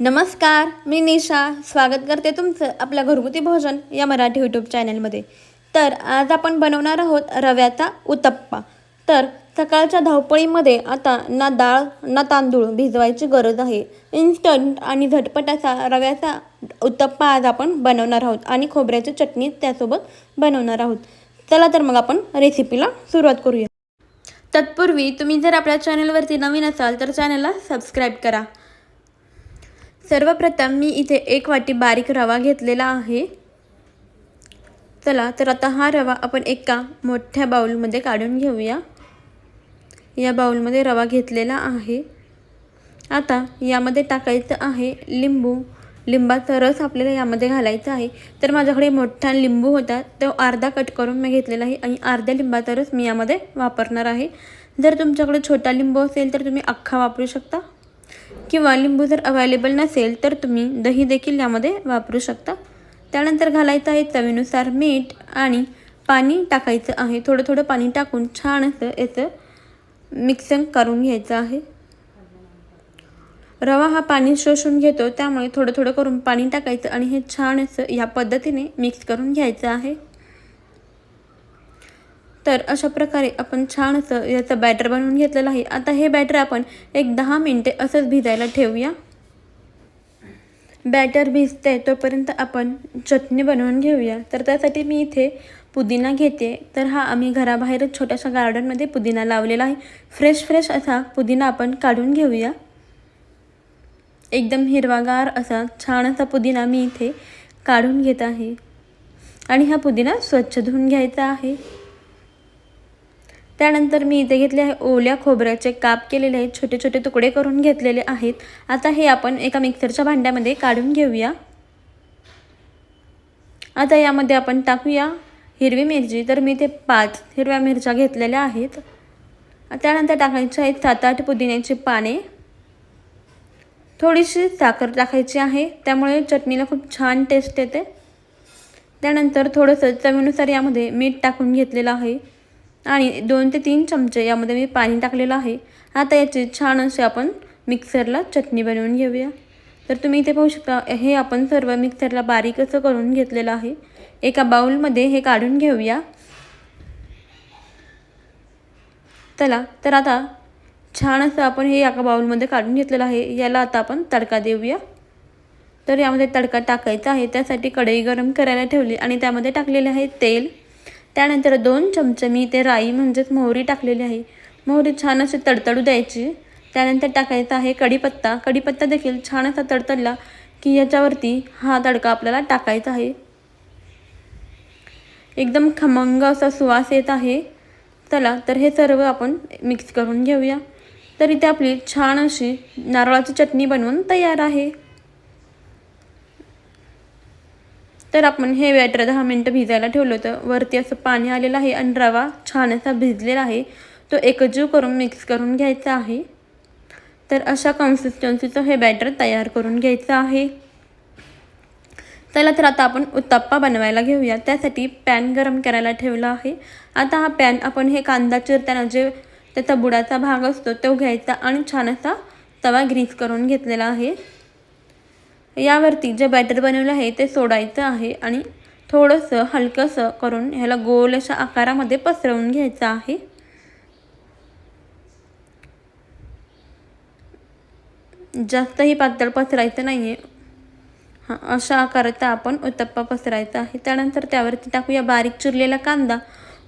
नमस्कार मी निशा. स्वागत करते तुमचं आपल्या घरगुती भोजन या मराठी यूट्यूब चॅनलमध्ये तर आज आपण बनवणार आहोत रव्याचा उत्तप्पा. तर सकाळच्या धावपळीमध्ये आता ना डाळ ना तांदूळ भिजवायची गरज आहे. इन्स्टंट आणि झटपट असा रव्याचा उत्तप्पा आज आपण बनवणार आहोत आणि खोबऱ्याची चटणी त्यासोबत बनवणार आहोत. चला तर मग आपण रेसिपीला सुरुवात करूया. तत्पूर्वी तुम्ही जर आपल्या चॅनलवरती नवीन असाल तर चॅनलला सबस्क्राईब करा. सर्वप्रथम मी इथे एक वाटी बारीक रवा घेतलेला आहे. चला तर आता हा रवा आपण एका मोठ्या बाउलमध्ये काढून घेऊया. या बाउलमध्ये रवा घेतलेला आहे. आता यामध्ये टाकायचं आहे लिंबू. लिंबाचा रस आपल्याला यामध्ये घालायचा आहे. तर माझ्याकडे मोठा लिंबू होता तो अर्धा कट करून मी घेतलेला आहे आणि अर्ध्या लिंबाचा रस मी यामध्ये वापरणार आहे. जर तुमच्याकडे छोटा लिंबू असेल तर तुम्ही अख्खा वापरू शकता. किंवा लिंबू जर अवेलेबल नसेल तर तुम्ही दही देखील यामध्ये वापरू शकता. त्यानंतर घालायचं आहे चवीनुसार मीठ आणि पाणी टाकायचं आहे. थोडं थोडं पाणी टाकून छान असं याचं मिक्सिंग करून घ्यायचं आहे. रवा हा पाणी शोषून घेतो त्यामुळे थोडं थोडं करून पाणी टाकायचं आणि हे छान असं या पद्धतीने मिक्स करून घ्यायचं आहे. तर अशा प्रकारे आपण छान असं याचं बॅटर बनवून घेतलेलं आहे. आता हे बॅटर आपण एक दहा मिनटे असंच भिजायला ठेवूया. बॅटर भिजते तोपर्यंत आपण चटणी बनवून घेऊया. तर त्यासाठी मी इथे पुदिना घेते. तर हा आम्ही घराबाहेरच छोट्याशा गार्डनमध्ये पुदिना लावलेला आहे. फ्रेश फ्रेश असा पुदिना आपण काढून घेऊया. एकदम हिरवागार असा छान असा पुदिना मी इथे काढून घेत आहे. आणि हा पुदिना स्वच्छ धुवून घ्यायचा आहे. त्यानंतर मी इथे घेतले आहे ओल्या खोबऱ्याचे काप केलेले आहेत. छोटे छोटे तुकडे करून घेतलेले आहेत. आता हे आपण एका मिक्सरच्या भांड्यामध्ये काढून घेऊया. आता यामध्ये आपण टाकूया हिरवी मिरची. तर मी ते पाच हिरव्या मिरच्या घेतलेल्या आहेत. त्यानंतर टाकायचे आहेत सात आठ पुदिन्याची पाने. थोडीशी साखर टाकायची आहे. त्यामुळे चटणीला खूप छान टेस्ट येते. त्यानंतर थोडंसं चवीनुसार यामध्ये मीठ टाकून घेतलेलं आहे. आणि दोन ते तीन चमचे यामध्ये मी पाणी टाकलेलं आहे. आता याची छान असे आपण मिक्सरला चटणी बनवून घेऊया. तर तुम्ही इथे पाहू शकता हे आपण सर्व मिक्सरला बारीक असं करून घेतलेलं आहे. एका बाउलमध्ये हे काढून घेऊया. चला तर आता छान असं आपण हे एका बाउलमध्ये काढून घेतलेलं आहे. याला आता आपण तडका देऊया. तर यामध्ये तडका टाकायचा आहे. त्यासाठी कढई गरम करायला ठेवली आणि त्यामध्ये टाकलेले आहे तेल. त्यानंतर दोन चमचे मी ते राई म्हणजेच मोहरी टाकलेली आहे. मोहरी छान अशी तडतडू द्यायची. त्यानंतर टाकायचा आहे कढीपत्ता. कढीपत्ता देखील छान असा तडतडला की याच्यावरती हा तडका आपल्याला टाकायचा आहे. एकदम खमंग असा सुवास येत आहे. चला तर हे सर्व आपण मिक्स करून घेऊया. तर इथे आपली छान अशी नारळाची चटणी बनवून तयार आहे. तर आपण हे बॅटर दहा मिनटं भिजायला ठेवलं होतं. वरती असं पाणी आलेलं आहे आणि रवा छान असा भिजलेला आहे. तो एकजीव करून मिक्स करून घ्यायचा आहे. तर अशा कन्सिस्टन्सीचं हे बॅटर तयार करून घ्यायचं आहे. चला तर आता आपण उत्तप्पा बनवायला घेऊया. त्यासाठी पॅन गरम करायला ठेवला आहे. आता हा पॅन आपण हे कांदा चिरताना जे त्याचा बुडाचा भाग असतो तो घ्यायचा आणि छान असा तवा ग्रीस करून घेतलेला आहे. यावरती जे बॅटर बनवलं आहे ते सोडायचं आहे आणि थोडंसं हलकंसं करून ह्याला गोल अशा आकारामध्ये पसरवून घ्यायचं आहे. जास्तही पातळ पसरायचं नाही आहे हां अशा आकाराचा आपण उत्तप्पा पसरायचा आहे. त्यानंतर त्यावरती टाकूया बारीक चिरलेला कांदा.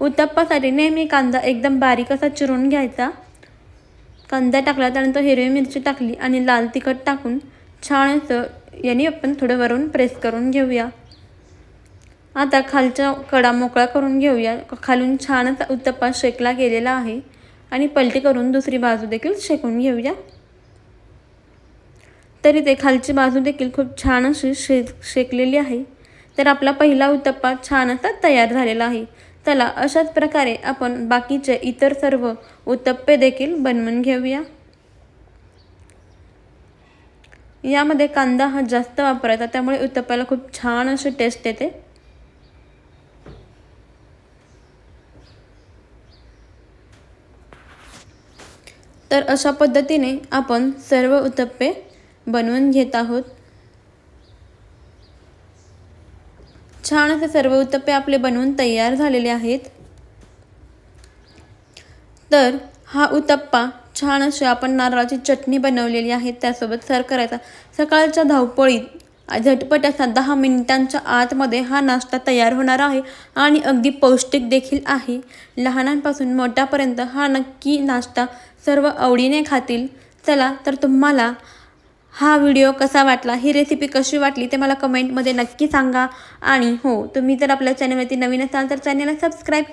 उत्तप्पासाठी नेहमी कांदा एकदम बारीक असा चिरून घ्यायचा. कांदा टाकला त्यानंतर हिरवी मिरची टाकली आणि लाल तिखट टाकून छान असं याने आपण थोडं वरून प्रेस करून घेऊया. आता खालच्या कडा मोकळा करून घेऊया. खालून छानच उत्तप्पा शेकला गेलेला आहे. आणि पलटी करून दुसरी बाजू देखील शेकून घेऊया. तरी ते खालची बाजू देखील खूप छान अशी शे शेकलेली आहे. तर आपला पहिला उत्तप्पा छान असा तयार झालेला आहे. चला अशाच प्रकारे आपण बाकीचे इतर सर्व उत्तप्पे देखील बनवून घेऊया. यामध्ये कांदा हा जास्त वापरायचा त्यामुळे उत्तप्प्याला खूप छान अशी टेस्ट येते. तर अशा पद्धतीने आपण सर्व उत्तप्पे बनवून घेत आहोत. छान असे सर्व उत्तप्पे आपले बनवून तयार झालेले आहेत. तर हा उत्तप्पा छान अशी आपण नारळाची चटणी बनवलेली आहे त्यासोबत सर करायचा. सकाळच्या धावपळीत झटपट असा दहा मिनिटांच्या आतमध्ये हा नाश्ता तयार होणार आहे आणि अगदी पौष्टिक देखील आहे. लहानांपासून मोठ्यापर्यंत हा नक्की नाश्ता सर्व आवडीने खातील. चला तर तुम्हाला हा व्हिडिओ कसा वाटला ही रेसिपी कशी वाटली ते मला कमेंटमध्ये नक्की सांगा. आणि हो तुम्ही जर आपल्या चॅनलवरती नवीन असाल तर चॅनलला सबस्क्राईब